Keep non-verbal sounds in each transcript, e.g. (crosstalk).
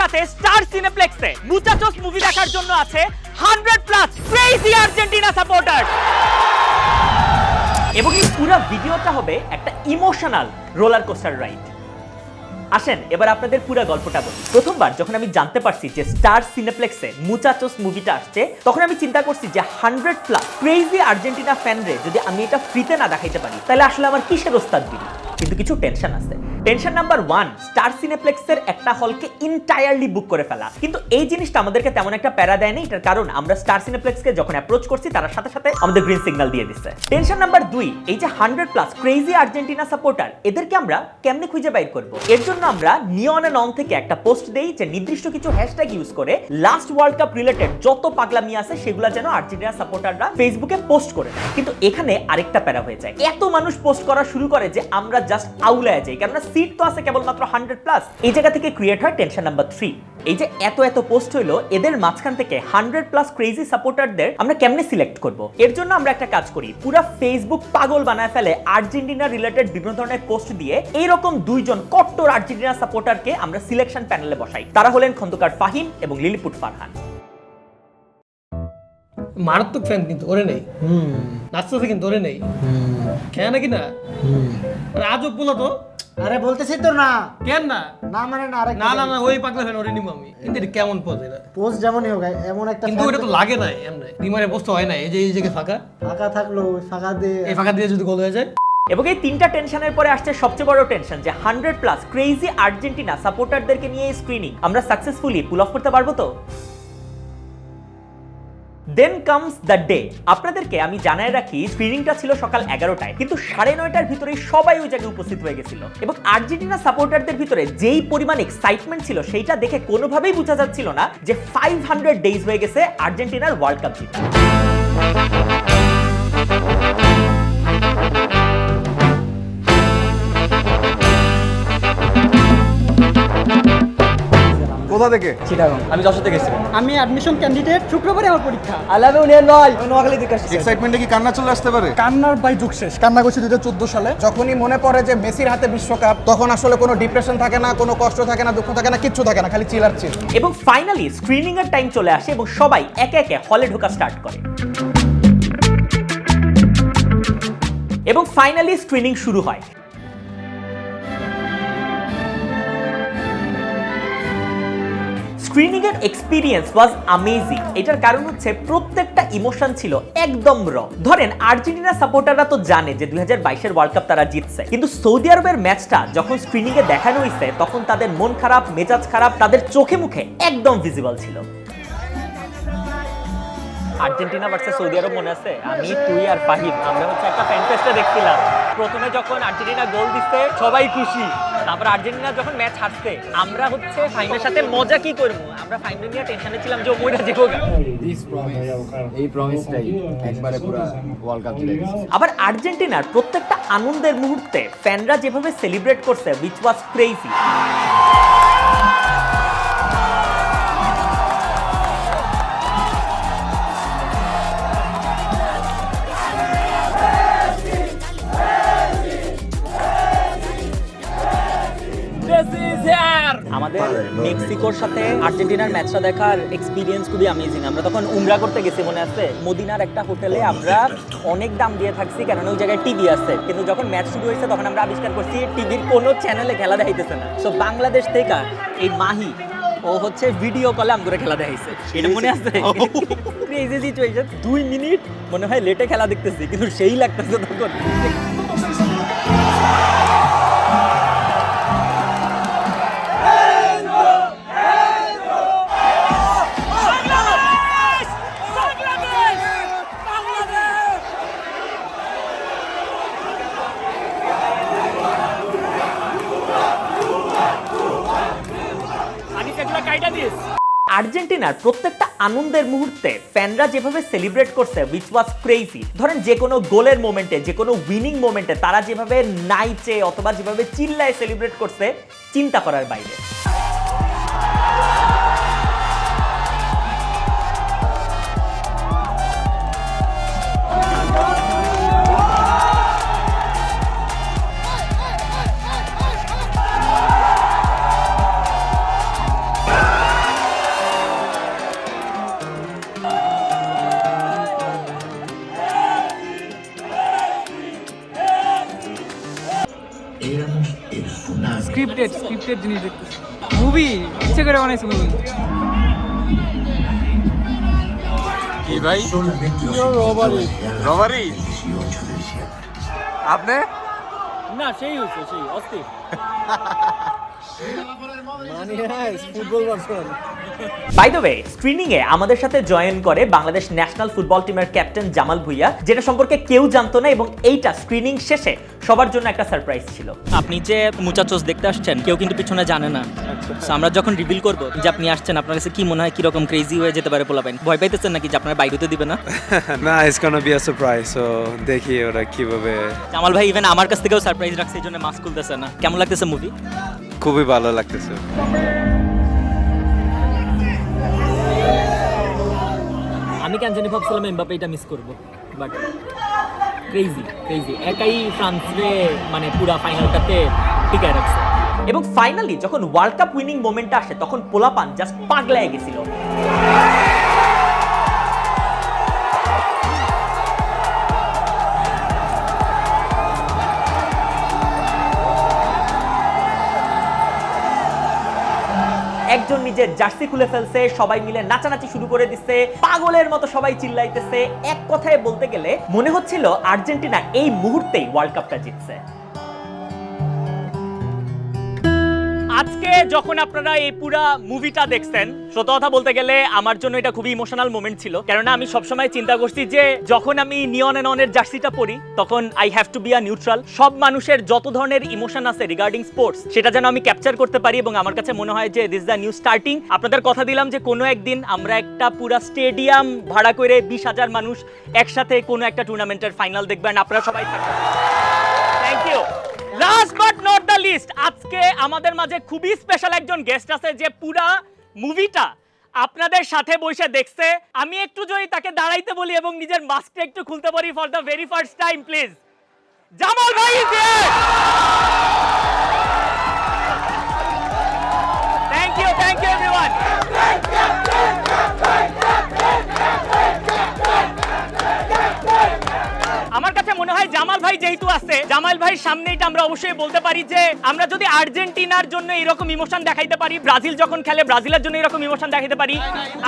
সাথে star সিনেপ্লেক্সে মুচাচোস movie দেখার জন্য আছে hundred plus crazy Argentina supporter এবং এই পুরো ভিডিওটা হবে একটা ইমোশনাল রোলার কোস্টার রাইড আসেন, এবার আপনাদের পুরো গল্পটা বলি। প্রথমবার যখন আমি জানতে পারছি যে স্টার সিনেপ্লেক্সে মুচাচোস মুভিটা আসছে, তখন আমি চিন্তা করছি যে হান্ড্রেড প্লাস ক্রেজি আর্জেন্টিনা ফ্যানরে যদি আমি এটা ফ্রিতে না দেখাইতে পারি, তাহলে আসলে আমার কিসের ওস্তাদ দিবি কিন্তু কিছু টেনশন আছে। টেনশন নাম্বার ওয়ান স্টার সিনেপ্লেক্সের একটা হলকে ইন্টায়ারলি বুক করে ফেলা। কিন্তু এই জিনিসটা আমাদেরকে তেমন একটা প্যারা দেয়নি, এটার কারণ আমরা স্টার সিনেপ্লেক্সকে যখন অ্যাপ্রোচ করছি, তার সাথে সাথে আমাদের গ্রিন সিগন্যাল দিয়ে দিচ্ছে। টেনশন নাম্বার দুই, এই যে hundred plus crazy Argentina supporter এদেরকে আমরা কেমনে খুঁজে বাইর করব? এর জন্য আমরা নিয়ন অ্যান্ড অন থেকে একটা পোস্ট দেই যে নির্দিষ্ট কিছু হ্যাশট্যাগ ইউজ করে লাস্ট ওয়ার্ল্ড কাপ রিলেটেড যত পাগলামি আছে, সেগুলো যেন আর্জেন্টিনা সাপোর্টাররা ফেসবুকে পোস্ট করে। কিন্তু এখানে আরেকটা প্যারা হয়ে যায়। এত মানুষ পোস্ট করা শুরু করে যে আমরা জাস্ট আউলায় যাই। কেননা সিট তো আছে কেবলমাত্র হান্ড্রেড প্লাস এই জায়গা থেকে ক্রিয়েট হয় টেনশন নাম্বার থ্রি এই যে এত এত পোস্ট হইল এদের মাঝখান থেকে হান্ড্রেড প্লাস ক্রেজি সাপোর্টারদের আমরা কেমনে সিলেক্ট করব? এর জন্য আমরা একটা কাজ করি পুরো ফেসবুক পাগল বানায় ফেলে আর্জেন্টিনা রিলেটেড বিভিন্ন ধরনের পোস্ট দিয়ে এইরকম দুইজন কট্টর আর্জেন্টিনা সাপোর্টারকে আমরা সিলেকশন প্যানেলে বসাই। তারা হলেন খন্দকার ফাহিম এবং লিলিপুট ফারহান। মারাত্মক ফ্যান কিন্তু ওরে নেই। নাচতেছে কিন্তু ওরে নেই। খেয়ে নাকি না? রাজব বলো তো। আরে বলতেছি তো না। কেন না? না মানে না আরেক না না না ওই পাগলা ফ্যান ওরে নিবো আমি। কিন্তু এটা কেমন পদ এটা? পোস্ট যেমনই হোক এমন একটা কিন্তু তো লাগে না এমনি। রিমারে বসতে হয় না এই যে এই জায়গায় ফাঁকা। ফাঁকা থাকল ফাঁকা দিয়ে। এই ফাঁকা দিয়ে যদি গোল হয়ে যায়? এবং এই তিনটা টেনশনের পরে আসছে সবচেয়ে বড় টেনশন যে হান্ড্রেড প্লাস ক্রেজি আর্জেন্টিনা সাপোর্টারদেরকে নিয়ে স্ক্রিনিং আমরা সাকসেসফুলি পুল অফ করতে পারব তো? দেন কামস দ্য ডে আপনাদেরকে আমি জানাই রাখি স্ক্রিনিংটা ছিল সকাল এগারোটায়, কিন্তু সাড়ে নয়টার ভিতরে সবাই ওই জায়গায় উপস্থিত হয়ে গেছিল। এবং আর্জেন্টিনা সাপোর্টারদের ভিতরে যেই পরিমাণ এক্সাইটমেন্ট ছিল, সেইটা দেখে কোনোভাবেই বোঝা যাচ্ছিল না যে ফাইভ হান্ড্রেড ডেইজ হয়ে গেছে আর্জেন্টিনার ওয়ার্ল্ড কাপ জিতা। কোথা থেকে? আমি যশোর থেকে এসেছি। আমি অ্যাডমিশন ক্যান্ডিডেট শুক্রবারে আমার পরীক্ষা। আলাদা উনি নয় নোয়াখালী থেকে এক্সাইটমেন্টে কি কান্না চলে আসতে পারে? কান্নার বাই যুগ শেষ। কান্না করছি দুই চোদ্দ সালে। যখনই মনে পড়ে যে মেসির হাতে বিশ্বকাপ তখন আসলে কোনো ডিপ্রেশন থাকে না কোনো কষ্ট থাকে না দুঃখ থাকে না কিচ্ছু থাকে না খালি চিলার চিল এবং ফাইনালি স্ক্রিনিং এর টাইম চলে আসে এবং সবাই একে একে হলে ঢোকা স্টার্ট করে। এবং ফাইনালি স্ক্রিনিং শুরু হয়। স্ক্রিনিং এর এক্সপিরিয়েন্স ওয়াজ আমেজিং এটার কারণ হচ্ছে প্রত্যেকটা ইমোশন ছিল একদম র ধরেন, আর্জেন্টিনা সাপোর্টাররা তো জানে যে দুই হাজার বাইশের ওয়ার্ল্ড কাপ তারা জিতছে। কিন্তু সৌদি আরবের ম্যাচটা যখন স্ক্রিনিং এ দেখানো হয়েছে, তখন তাদের মন খারাপ, মেজাজ খারাপ, তাদের চোখে মুখে একদম ভিজিবল ছিল। আর্জেন্টিনা ভার্সেস সৌদি আরব মনে আছে? আমি, তুই আর ফাহিম, আমরা হচ্ছে একটা ফ্যান দেখছিলাম। প্রথমে যখন আর্জেন্টিনা গোল দিচ্ছে, সবাই খুশি। তারপর আর্জেন্টিনা যখন ম্যাচ হারছে আমরা হচ্ছে ফাইনের সাথে মজা কি করব? আমরা ফাইনাল নিয়ে টেনশনে ছিলাম যে ওইটা জিতবো এই প্রমিসটাই একবারে পুরো ওয়ার্ল্ড কাপ জিতে আবার আর্জেন্টিনার প্রত্যেকটা আনন্দের মুহূর্তে ফ্যানরা যেভাবে সেলিব্রেট করছে উইচ ওয়াজ ক্রেজি আমাদের মেক্সিকোর সাথে আর্জেন্টিনার ম্যাচটা দেখার এক্সপিরিয়েন্স খুবই অ্যামেজিং আমরা তখন উমরা করতে গেছি মনে আছে? মদিনার একটা হোটেলে আমরা অনেক দাম দিয়ে থাকছি কারণ ওই জায়গায় টিভি আছে। কিন্তু যখন ম্যাচ শুরু হয়েছে তখন আমরা আবিষ্কার করছি টিভির কোনো চ্যানেলে খেলা দেখাইতেছে না। সো বাংলাদেশ থেকে এই মাহি ও হচ্ছে ভিডিও কলে আমগুলো খেলা দেখাইছে। এটা মনে আছে? ক্রেজি সিচুয়েশন (laughs) দুই মিনিট মনে হয় লেটে খেলা দেখতেছি কিন্তু সেই লাগতেছে তখন। আর্জেন্টিনার প্রত্যেকটা আনন্দের মুহূর্তে ফ্যানরা যেভাবে সেলিব্রেট করছে উইচ ওয়াজ ক্রেজি ধরেন যে কোনো গোলের মোমেন্টে যে কোনো উইনিং মোমেন্টে তারা যেভাবে নাইচে অথবা যেভাবে চিল্লায় সেলিব্রেট করছে, চিন্তা করার বাইরে। স্ক্রিপ্টেড স্ক্রিপ্টেড জিনিস দেখতেছি। মুভি ইচ্ছে করে বানাইছে মুভি কি ভাই? রবারি রবারি আপনি? না সেই হয়েছে সেই অস্তি (laughs) বাই দ্য ওয়ে স্ক্রিনিং এ আমাদের সাথে জয়েন করে বাংলাদেশ ন্যাশনাল ফুটবল টিমের ক্যাপ্টেন জামাল ভুইয়া যেটা সম্পর্কে কেউ জানতো না এবং এইটা স্ক্রিনিং শেষে সবার জন্য একটা সারপ্রাইজ ছিল। আপনি যে মুচাচোস দেখতে আসছেন কেউ কিন্তু পিছনে জানে না। আমরা যখন রিভিল করব যে আপনি আসছেন আপনার কাছে কি মনে হয় কীরকম ক্রেজি হয়ে যেতে পারে পোলাপেন ভয় পাইতেছেন নাকি যে আপনার বাইরেতে দিবে না? না it's gonna be a surprise so দেখি ওরা কীভাবে জামাল ভাই ইভেন আমার কাছ থেকেও সারপ্রাইজ রাখছে এই জন্য মাস্ক খুলতেছে না। কেমন লাগতেছে মুভি খুবই ভালো লাগতেছে। আমি কেন জানি ভাবছিলাম এমবাপে এটা মিস করব বাট ক্রেজি ক্রেজি একাই ফ্রান্সে মানে পুরা ফাইনালটাতে টিকায় রাখছে। এবং ফাইনালি যখন ওয়ার্ল্ড কাপ উইনিং মোমেন্টটা আসে, তখন পোলাপান জাস্ট পাগলায় গেছিল। একজন নিজের জার্সি খুলে ফেলছে, সবাই মিলে নাচানাচি শুরু করে দিচ্ছে, পাগলের মতো সবাই চিল্লাইতেছে। এক কথায় বলতে গেলে মনে হচ্ছিল আর্জেন্টিনা এই মুহূর্তেই ওয়ার্ল্ড কাপটা জিতছে। আজকে যখন আপনারা এই পুরা মুভিটা দেখছেন, সত্য কথা বলতে গেলে আমার জন্য এটা খুবই ইমোশনাল মোমেন্ট ছিল। কেননা আমি সবসময় চিন্তা করছি যে, যখন আমি নিয়ন এন্ড অনের জার্সিটা পরি, তখন I have to be a neutral সব মানুষের যত ধরনের ইমোশন আছে রিগার্ডিং স্পোর্টস সেটা যেন আমি ক্যাপচার করতে পারি এবং আমার কাছে মনে হয় যে দিস দ্য নিউ স্টার্টিং আপনাদের কথা দিলাম যে, কোনো একদিন আমরা একটা পুরা স্টেডিয়াম ভাড়া করে বিশ হাজার মানুষ একসাথে কোনো একটা টুর্নামেন্টের ফাইনাল দেখবেন আপনারা সবাই থাকবেন। Last but not the least আজকে আমাদের মাঝে খুবই স্পেশাল একজন গেস্ট আছে যে পুরা মুভিটা আপনাদের সাথে বসে দেখছে। আমি একটু যদি তাকে দাঁড়াইতে বলি এবং নিজের মাস্কটা একটু খুলতে পারি for the very first time please Jamal ভাই is thank you thank you everyone Jamal ভাই সামনে এটা আমরা অবশ্যই বলতে পারি যে আমরা যদি আর্জেন্টিনার জন্য এরকম ইমোশন দেখাইতে পারি ব্রাজিল যখন খেলে ব্রাজিলের জন্য এরকম ইমোশন দেখাইতে পারি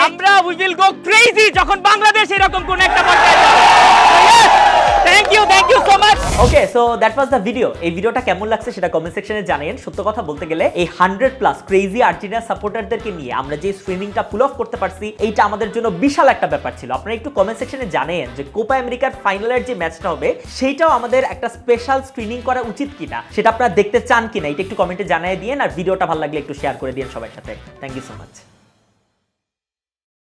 আমরা উই উইল গো ক্রেজি যখন বাংলাদেশ এরকম কোন একটা পর্যায়ে thank you thank you so much okay so that was the video এই ভিডিওটা কেমন লাগছে সেটা কমেন্ট সেকশনে জানাবেন সত্য কথা বলতে গেলে এই হান্ড্রেড প্লাস ক্রেজি আর্জেন্টিনা সাপোর্টারদেরকে নিয়ে আমরা যে স্ট্রিমিংটা পুল অফ করতে পারছি, এইটা আমাদের জন্য বিশাল একটা ব্যাপার ছিল। আপনারা একটু কমেন্ট সেকশনে জানেন যে কোপা আমেরিকার ফাইনালের যে ম্যাচটা হবে, সেইটাও আমাদের একটা স্পেশাল স্ক্রিনিং করা উচিত কিনা, সেটা আপনারা দেখতে চান কিনা, এটা একটু কমেন্টে জানিয়ে দিয়েন। আর ভিডিওটা ভালো লাগলে একটু শেয়ার করে দিন সবার সাথে। Thank you so much